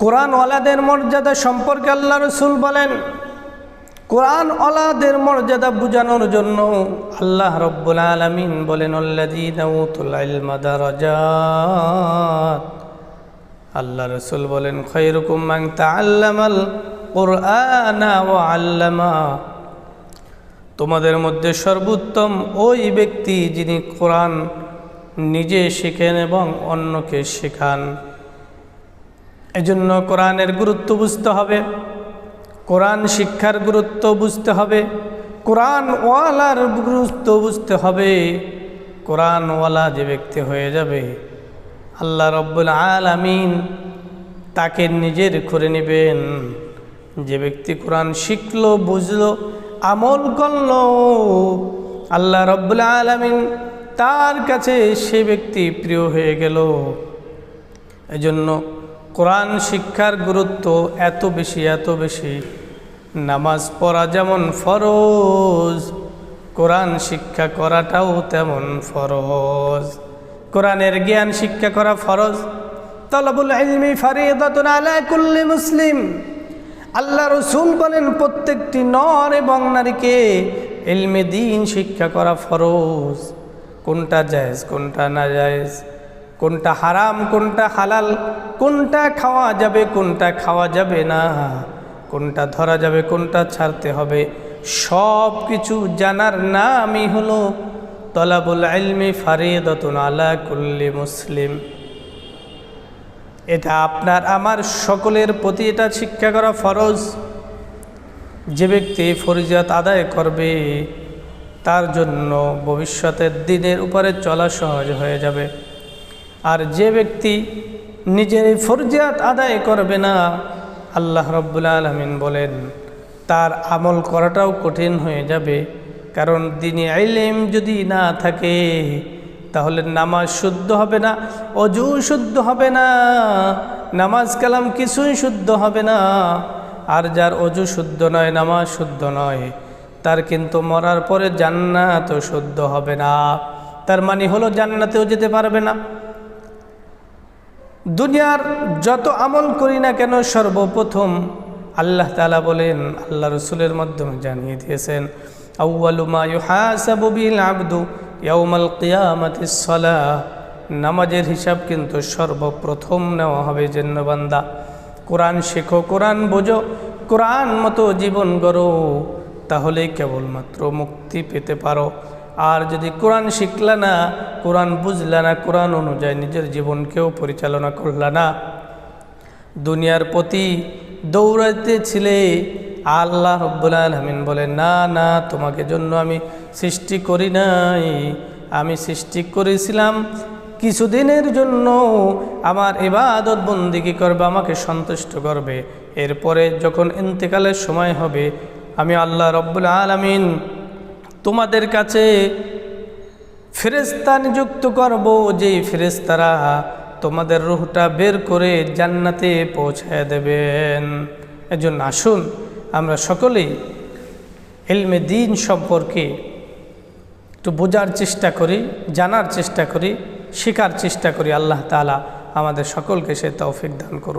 কোরআন ওয়ালাদের মর্যাদা সম্পর্কে আল্লাহ রসুল বলেন কোরআন ওলাদের মর্যাদা বোঝানোর জন্য আল্লাহ রব্বুল আলমিন বলেন আল্লাহ রসুল বলেন খৈরকুম কোরআন ও আল্লামা। তোমাদের মধ্যে সর্বোত্তম ওই ব্যক্তি যিনি কোরআন নিজে শেখেন এবং অন্যকে শেখান। এজন্য কোরআনের গুরুত্ব বুঝতে হবে। কোরআন শিক্ষার গুরুত্ব বুঝতে হবে। কোরআন ওয়ালার গুরুত্ব বুঝতে হবে। কোরআন ওয়ালা যে ব্যক্তি হয়ে যাবে, আল্লাহ রব্বুল আলামিন তাকে নিজের করে নেবেন। যে ব্যক্তি কোরআন শিখল, বুঝলো, আমল করল, আল্লাহ রব্বুল আলামিন তার কাছে সে ব্যক্তি প্রিয় হয়ে গেল। এজন্য কোরআন শিক্ষার গুরুত্ব এত বেশি এত বেশি। নামাজ পড়া যেমন ফরজ, কোরআন শিক্ষা করাটাও তেমন ফরজ। কোরআনের জ্ঞান শিক্ষা করা ফরজ। কুল্লি মুসলিম। আল্লাহ রসুল বলেন, প্রত্যেকটি নর এবং নারীকে ইলমে দিন শিক্ষা করা ফরজ। কোনটা জায়েজ, কোনটা না জায়েজ কোনটা হারাম, কোনটা হালাল কোনটা খাওয়া যাবে, কোনটা খাওয়া যাবে না, কোনটা ধরা যাবে, কোনটা ছাড়তে হবে সব কিছু জানার নামই হলো তলাবুল আলমি ফারিদতুন আলা কুল্লি মুসলিম। এটা আপনার, আমার সকলের প্রতি এটা শিক্ষা করা ফরজ। যে ব্যক্তি ফরিজাত আদায় করবে, তার জন্য ভবিষ্যতের দিনের উপরে চলা সহজ হয়ে যাবে। আর যে ব্যক্তি নিজের এই ফরজিয়াত আদায় করবে না। আল্লাহ রব্বুল আলমিন বলেন, তার আমল করাটাও কঠিন হয়ে যাবে। কারণ দিনে আইলেম যদি না থাকে, তাহলে নামাজ শুদ্ধ হবে না, অজু শুদ্ধ হবে না, নামাজ কালাম কিছুই শুদ্ধ হবে না। আর যার অজু শুদ্ধ নয়, নামাজ শুদ্ধ নয়, তার কিন্তু মরার পরে জান্নাত শুদ্ধ হবে না। তার মানে হলো জান্নাতেও যেতে পারবে না। দুনিয়ার যত আমল করি না কেন সর্বপ্রথম আল্লাহ তালা বলেন, আল্লাহ রসুলের মাধ্যমে জানিয়ে দিয়েছেন নামাজের হিসাব কিন্তু সর্বপ্রথম নেওয়া হবে জেন্নবান্দা কোরআন শেখো, কোরআন বোঝো, কোরআন মতো জীবন গড়ো, তাহলেই কেবলমাত্র মুক্তি পেতে পারো। আর যদি কোরআন শিখলা না, কোরআন বুঝলা না, কোরআন অনুযায়ী নিজের জীবনকেও পরিচালনা করলা না। দুনিয়ার প্রতি দৌড়াইতে ছিলে, আল্লাহ রব্বুল আলমিন বলে না না, তোমাকে জন্য আমি সৃষ্টি করি নাই। আমি সৃষ্টি করেছিলাম কিছুদিনের জন্য। আমার এবাদত বন্দিগি করবে? আমাকে সন্তুষ্ট করবে। এরপরে যখন ইন্তেকালের সময় হবে, আমি আল্লাহ রব্বুল আলমিন তোমাদের কাছে ফেরেস্তা নিযুক্ত করব যে ফেরেস্তারা তোমাদের রুহটা বের করে জান্নাতে পৌঁছায় দেবেন। এজন্য আসুন, আমরা সকলেই এলমে দিন সম্পর্কে একটু বোঝার চেষ্টা করি, জানার চেষ্টা করি, শেখার চেষ্টা করি। আল্লাহ তালা আমাদের সকলকে সে তৌফিক দান করুন।